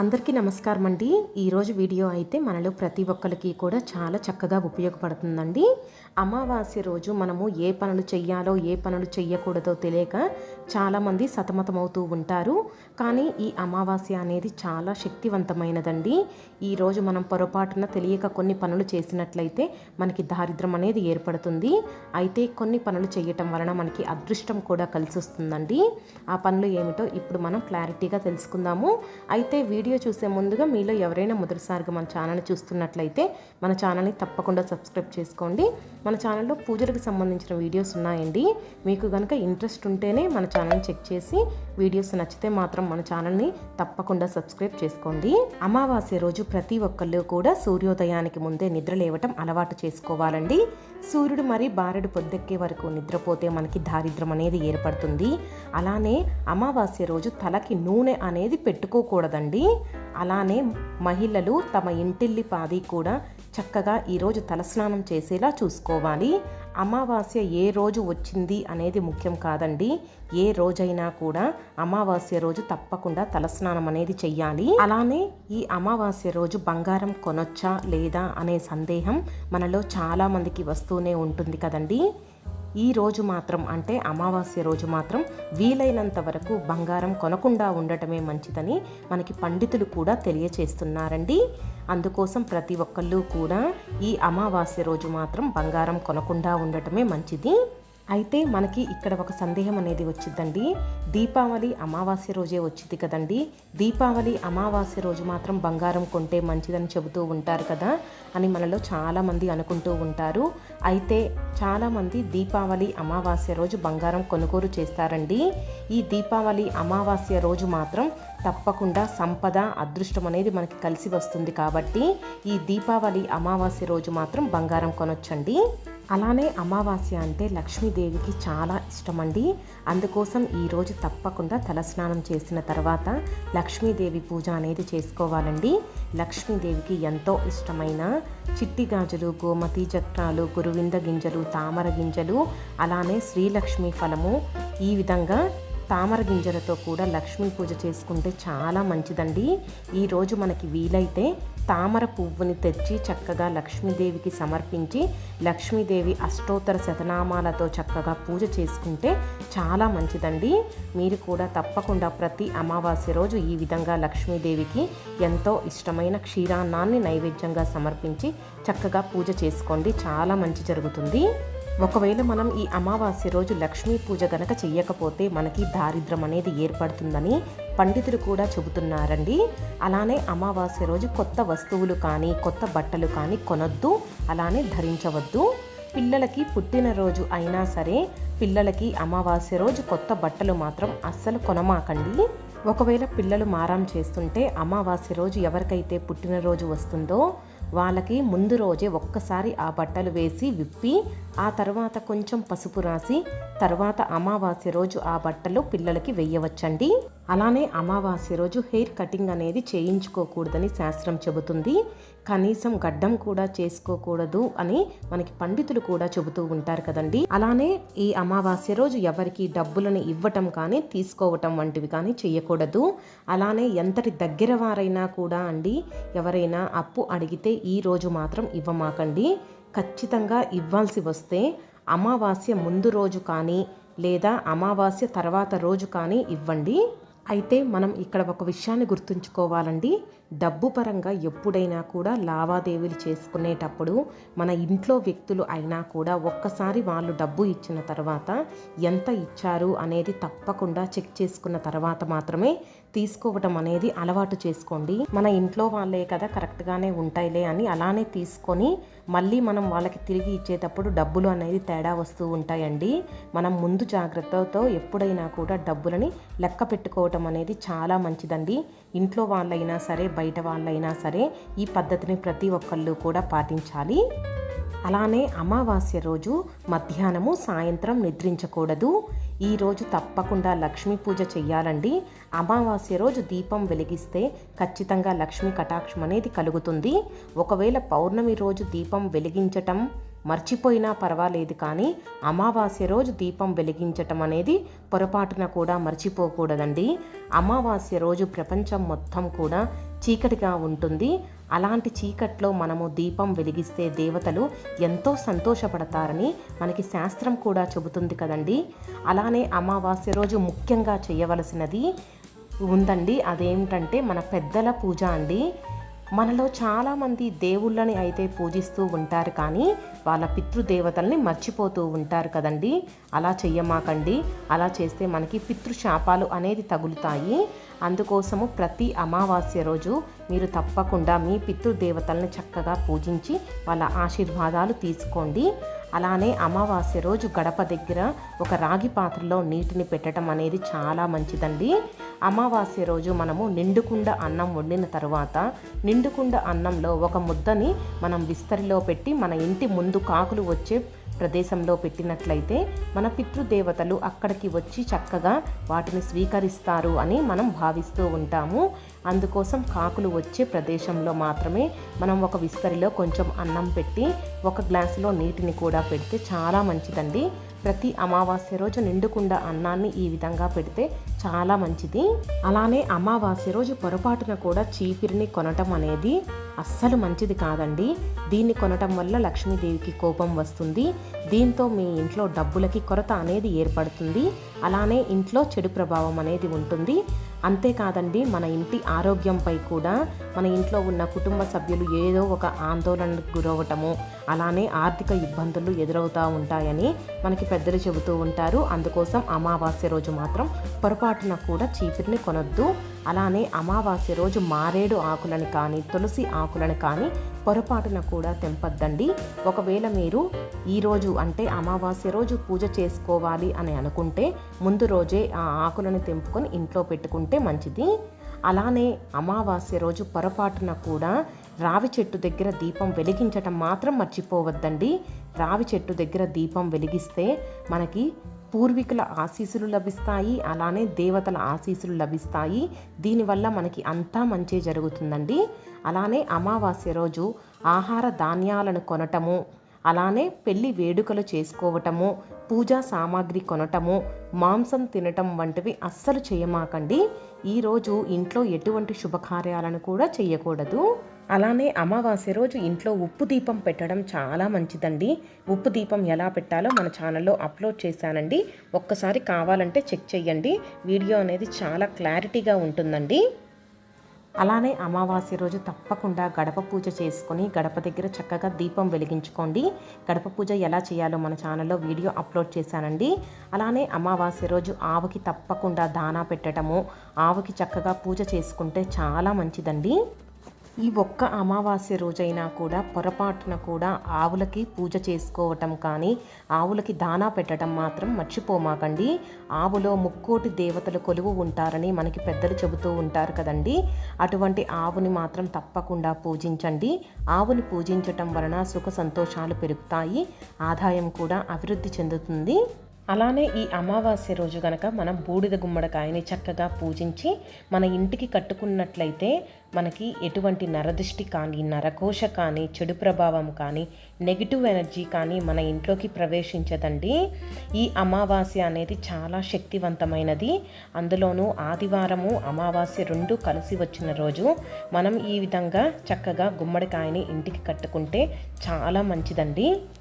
అందరికీ నమస్కారం అండి ఈరోజు వీడియో అయితే మనలో ప్రతి ఒక్కరికి కూడా చాలా చక్కగా ఉపయోగపడుతుందండి. అమావాస్య రోజు మనము ఏ పనులు చెయ్యాలో ఏ పనులు చెయ్యకూడదో తెలియక చాలామంది సతమతమవుతూ ఉంటారు. కానీ ఈ అమావాస్య అనేది చాలా శక్తివంతమైనదండి. ఈరోజు మనం పొరపాటున తెలియక కొన్ని పనులు చేసినట్లయితే మనకి దారిద్రం అనేది ఏర్పడుతుంది. అయితే కొన్ని పనులు చేయటం వలన మనకి అదృష్టం కూడా కలిసి వస్తుందండి ఆ పనులు ఏమిటో ఇప్పుడు మనం క్లారిటీగా తెలుసుకుందాము. అయితే వీడియో వీడియో చూసే ముందుగా మీలో ఎవరైనా మొదటిసారిగా మన ఛానల్ని చూస్తున్నట్లయితే మన ఛానల్ని తప్పకుండా సబ్స్క్రైబ్ చేసుకోండి. మన ఛానల్లో పూజలకు సంబంధించిన వీడియోస్ ఉన్నాయండి. మీకు కనుక ఇంట్రెస్ట్ ఉంటేనే మన ఛానల్ని చెక్ చేసి వీడియోస్ నచ్చితే మాత్రం మన ఛానల్ని తప్పకుండా సబ్స్క్రైబ్ చేసుకోండి. అమావాస్య రోజు ప్రతి ఒక్కళ్ళు కూడా సూర్యోదయానికి ముందే నిద్ర లేవటం అలవాటు చేసుకోవాలండి. సూర్యుడు మరి బారెడు పొద్దెక్కే వరకు నిద్రపోతే మనకి దారిద్రం అనేది ఏర్పడుతుంది. అలానే అమావాస్య రోజు తలకి నూనె అనేది పెట్టుకోకూడదండి. అలానే మహిళలు తమ ఇంటిల్లి పాది కూడా చక్కగా ఈరోజు తలస్నానం చేసేలా చూసుకోవాలి. అమావాస్య ఏ రోజు వచ్చింది అనేది ముఖ్యం కాదండి. ఏ రోజైనా కూడా అమావాస్య రోజు తప్పకుండా తలస్నానం అనేది చెయ్యాలి. అలానే ఈ అమావాస్య రోజు బంగారం కొనొచ్చా లేదా అనే సందేహం మనలో చాలామందికి వస్తూనే ఉంటుంది కదండీ. ఈ రోజు మాత్రం అంటే అమావాస్య రోజు మాత్రం వీలైనంత వరకు బంగారం కొనకుండా ఉండటమే మంచిదని మనకి పండితులు కూడా తెలియచేస్తున్నారండి. అందుకోసం ప్రతి ఒక్కళ్ళు కూడా ఈ అమావాస్య రోజు మాత్రం బంగారం కొనకుండా ఉండటమే మంచిది. అయితే మనకి ఇక్కడ ఒక సందేహం అనేది వచ్చిందండి. దీపావళి అమావాస్య రోజే వచ్చింది కదండి. దీపావళి అమావాస్య రోజు మాత్రం బంగారం కొంటే మంచిదని చెబుతూ ఉంటారు కదా అని మనలో చాలామంది అనుకుంటూ ఉంటారు. అయితే చాలామంది దీపావళి అమావాస్య రోజు బంగారం కొనుగోలు చేస్తారండి. ఈ దీపావళి అమావాస్య రోజు మాత్రం తప్పకుండా సంపద అదృష్టం అనేది మనకి కలిసి వస్తుంది కాబట్టి ఈ దీపావళి అమావాస్య రోజు మాత్రం బంగారం కొనొచ్చండి. అలానే అమావాస్య అంటే లక్ష్మీదేవికి చాలా ఇష్టమండి. అందుకోసం ఈరోజు తప్పకుండా తలస్నానం చేసిన తర్వాత లక్ష్మీదేవి పూజ అనేది చేసుకోవాలండి. లక్ష్మీదేవికి ఎంతో ఇష్టమైన చిట్టి గాజులు గోమతి చక్రాలు గురువింద గింజలు తామర గింజలు అలానే శ్రీలక్ష్మి ఫలము ఈ విధంగా తామర గింజలతో కూడా లక్ష్మీ పూజ చేసుకుంటే చాలా మంచిదండి. ఈరోజు మనకి వీలైతే తామర పువ్వుని తెచ్చి చక్కగా లక్ష్మీదేవికి సమర్పించి లక్ష్మీదేవి అష్టోత్తర శతనామాలతో చక్కగా పూజ చేసుకుంటే చాలా మంచిదండి. మీరు కూడా తప్పకుండా ప్రతి అమావాస్య రోజు ఈ విధంగా లక్ష్మీదేవికి ఎంతో ఇష్టమైన క్షీరాన్నాన్ని నైవేద్యంగా సమర్పించి చక్కగా పూజ చేసుకోండి. చాలా మంచి జరుగుతుంది. ఒకవేళ మనం ఈ అమావాస్య రోజు లక్ష్మీ పూజ గనక చెయ్యకపోతే మనకి దారిద్రం అనేది ఏర్పడుతుందని పండితులు కూడా చెబుతున్నారండి. అలానే అమావాస్య రోజు కొత్త వస్తువులు కానీ కొత్త బట్టలు కానీ కొనొద్దు అలానే ధరించవద్దు. పిల్లలకి పుట్టినరోజు అయినా సరే పిల్లలకి అమావాస్య రోజు కొత్త బట్టలు మాత్రం అస్సలు కొనమాకండి. ఒకవేళ పిల్లలు మారం చేస్తుంటే అమావాస్య రోజు ఎవరికైతే పుట్టినరోజు వస్తుందో వాళ్ళకి ముందు రోజే ఒక్కసారి ఆ బట్టలు వేసి విప్పి ఆ తర్వాత కొంచెం పసుపు రాసి తర్వాత అమావాస్య రోజు ఆ బట్టలు పిల్లలకి వేయవచ్చండి. అలానే అమావాస్య రోజు హెయిర్ కటింగ్ అనేది చేయించుకోకూడదని శాస్త్రం చెబుతుంది. కనీసం గడ్డం కూడా చేసుకోకూడదు అని మనకి పండితులు కూడా చెబుతూ ఉంటారు కదండి. అలానే ఈ అమావాస్య రోజు ఎవరికి డబ్బులను ఇవ్వటం కానీ తీసుకోవటం వంటివి కానీ చేయకూడదు. అలానే ఎంతటి దగ్గర వారైనా కూడా అండి ఎవరైనా అప్పు అడిగితే ఈ రోజు మాత్రం ఇవ్వమాకండి. ఖచ్చితంగా ఇవ్వాల్సి వస్తే అమావాస్య ముందు రోజు కానీ లేదా అమావాస్య తర్వాత రోజు కానీ ఇవ్వండి. అయితే మనం ఇక్కడ ఒక విషయాన్ని గుర్తుంచుకోవాలండి. డబ్బు పరంగా ఎప్పుడైనా కూడా లావాదేవీలు చేసుకునేటప్పుడు మన ఇంట్లో వ్యక్తులు అయినా కూడా ఒక్కసారి వాళ్ళు డబ్బు ఇచ్చిన తర్వాత ఎంత ఇచ్చారు అనేది తప్పకుండా చెక్ చేసుకున్న తర్వాత మాత్రమే తీసుకోవటం అనేది అలవాటు చేసుకోండి. మన ఇంట్లో వాళ్ళే కదా కరెక్ట్గానే ఉంటాయిలే అని అలానే తీసుకొని మళ్ళీ మనం వాళ్ళకి తిరిగి ఇచ్చేటప్పుడు డబ్బులు అనేది తేడా వస్తూ ఉంటాయండి. మనం ముందు జాగ్రత్తతో ఎప్పుడైనా కూడా డబ్బులని లెక్క పెట్టుకోవటం అనేది చాలా మంచిదండి. ఇంట్లో వాళ్ళైనా సరే బయట వాళ్ళైనా సరే ఈ పద్ధతిని ప్రతి ఒక్కళ్ళు కూడా పాటించాలి. అలానే అమావాస్య రోజు మధ్యాహ్నము సాయంత్రం నిద్రించకూడదు. ఈరోజు తప్పకుండా లక్ష్మీ పూజ చేయాలండి అమావాస్య రోజు దీపం వెలిగిస్తే ఖచ్చితంగా లక్ష్మీ కటాక్షం అనేది కలుగుతుంది. ఒకవేళ పౌర్ణమి రోజు దీపం వెలిగించటం మర్చిపోయినా పర్వాలేదు కానీ అమావాస్య రోజు దీపం వెలిగించటం అనేది పొరపాటున కూడా మర్చిపోకూడదండి. అమావాస్య రోజు ప్రపంచం మొత్తం కూడా చీకటిగా ఉంటుంది. అలాంటి చీకట్లో మనము దీపం వెలిగిస్తే దేవతలు ఎంతో సంతోషపడతారని మనకి శాస్త్రం కూడా చెబుతుంది కదండి. అలానే అమావాస్య రోజు ముఖ్యంగా చేయవలసినది ఉందండి. అదేమిటంటే మన పెద్దల పూజ అండి. మనలో చాలామంది దేవుళ్ళని అయితే పూజిస్తూ ఉంటారు కానీ వాళ్ళ పితృదేవతల్ని మర్చిపోతూ ఉంటారు కదండి. అలా చెయ్యమాకండి. అలా చేస్తే మనకి పితృశాపాలు అనేది తగులుతాయి. అందుకోసము ప్రతి అమావాస్య రోజు మీరు తప్పకుండా మీ పితృదేవతల్ని చక్కగా పూజించి వాళ్ళ ఆశీర్వాదాలు తీసుకోండి. అలానే అమావాస్య రోజు గడప దగ్గర ఒక రాగి పాత్రలో నీటిని పెట్టడం అనేది చాలా మంచిదండి. అమావాస్య రోజు మనము నిండుకుండ అన్నం వండిన తర్వాత నిండుకుండ అన్నంలో ఒక ముద్దని మనం విస్తరిలో పెట్టి మన ఇంటి ముందు కాకులు వచ్చే ప్రదేశంలో పెట్టినట్లయితే మన పితృదేవతలు అక్కడికి వచ్చి చక్కగా వాటిని స్వీకరిస్తారు అని మనం భావిస్తూ ఉంటాము. అందుకోసం కాకులు వచ్చే ప్రదేశంలో మాత్రమే మనం ఒక విస్తరిలో కొంచెం అన్నం పెట్టి ఒక గ్లాసులో నీటిని కూడా పెడితే చాలా మంచిదండి. ప్రతి అమావాస్య రోజు నిండుకుండా అన్నాన్ని ఈ విధంగా పెడితే చాలా మంచిది. అలానే అమావాస్య రోజు పొరపాటున కూడా చీపిరిని కొనటం అనేది అస్సలు మంచిది కాదండి. దీన్ని కొనటం వల్ల లక్ష్మీదేవికి కోపం వస్తుంది. దీంతో మీ ఇంట్లో డబ్బులకి కొరత అనేది ఏర్పడుతుంది. అలానే ఇంట్లో చెడు ప్రభావం అనేది ఉంటుంది. అంతేకాదండి మన ఇంటి ఆరోగ్యంపై కూడా మన ఇంట్లో ఉన్న కుటుంబ సభ్యులు ఏదో ఒక ఆందోళనకు గురవటము అలానే ఆర్థిక ఇబ్బందులు ఎదురవుతూ ఉంటాయని మనకి పెద్దలు చెబుతూ ఉంటారు. అందుకోసం అమావాస్య రోజు మాత్రం పొరపాటున కూడా చీపిరిని కొనొద్దు. అలానే అమావాస్య రోజు మారేడు ఆకులను కానీ తులసి ఆకులను కానీ పొరపాటున కూడా తెంపద్దండి. ఒకవేళ మీరు ఈరోజు అంటే అమావాస్య రోజు పూజ చేసుకోవాలి అని అనుకుంటే ముందు రోజే ఆ ఆకులను తెంపుకొని ఇంట్లో పెట్టుకుంటే మంచిది. అలానే అమావాస్య రోజు పొరపాటున కూడా రావి చెట్టు దగ్గర దీపం వెలిగించటం మాత్రం మర్చిపోవద్దండి. రావి చెట్టు దగ్గర దీపం వెలిగిస్తే మనకి పూర్వీకుల ఆశీస్సులు లభిస్తాయి అలానే దేవతల ఆశీస్సులు లభిస్తాయి. దీనివల్ల మనకి అంతా మంచి జరుగుతుందండి. అలానే అమావాస్య రోజు ఆహార ధాన్యాలను కొనటము అలానే పెళ్ళి వేడుకలు చేసుకోవటము పూజా సామాగ్రి కొనటము మాంసం తినటం వంటివి అస్సలు చేయమాకండి. ఈరోజు ఇంట్లో ఎటువంటి శుభకార్యాలను కూడా చేయకూడదు. అలానే అమావాస్య రోజు ఇంట్లో ఉప్పు దీపం పెట్టడం చాలా మంచిదండి. ఉప్పు దీపం ఎలా పెట్టాలో మన ఛానల్లో అప్లోడ్ చేశానండి. ఒక్కసారి కావాలంటే చెక్ చేయండి వీడియో అనేది చాలా క్లారిటీగా ఉంటుందండి. అలానే అమావాస్య రోజు తప్పకుండా గడప పూజ చేసుకొని గడప దగ్గర చక్కగా దీపం వెలిగించుకోండి. గడప పూజ ఎలా చేయాలో మన ఛానల్లో వీడియో అప్లోడ్ చేశానండి. అలానే అమావాస్య రోజు ఆవుకి తప్పకుండా దానా పెట్టడము ఆవుకి చక్కగా పూజ చేసుకుంటే చాలా మంచిదండి. ఈ ఒక్క అమావాస్య రోజైనా కూడా పొరపాటున కూడా ఆవులకి పూజ చేసుకోవటం కానీ ఆవులకి దానా పెట్టడం మాత్రం మర్చిపోమాకండి. ఆవులో ముక్కోటి దేవతలు కొలువు ఉంటారని మనకి పెద్దలు చెబుతూ ఉంటారు కదండి. అటువంటి ఆవుని మాత్రం తప్పకుండా పూజించండి. ఆవుని పూజించటం వలన సుఖ సంతోషాలు పెరుగుతాయి. ఆదాయం కూడా అభివృద్ధి చెందుతుంది. అలానే ఈ అమావాస్య రోజు గనక మనం బూడిద గుమ్మడికాయని చక్కగా పూజించి మన ఇంటికి కట్టుకున్నట్లయితే మనకి ఎటువంటి నరదృష్టి కానీ నరకోశ కానీ చెడు ప్రభావం కానీ నెగిటివ్ ఎనర్జీ కానీ మన ఇంట్లోకి ప్రవేశించదండి. ఈ అమావాస్య అనేది చాలా శక్తివంతమైనది. అందులోనూ ఆదివారము అమావాస్య రెండు కలిసి వచ్చిన రోజు మనం ఈ విధంగా చక్కగా గుమ్మడికాయని ఇంటికి కట్టుకుంటే చాలా మంచిదండి.